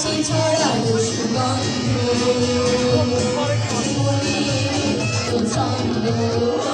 다시 저라도. 죽었네 우리 또 전부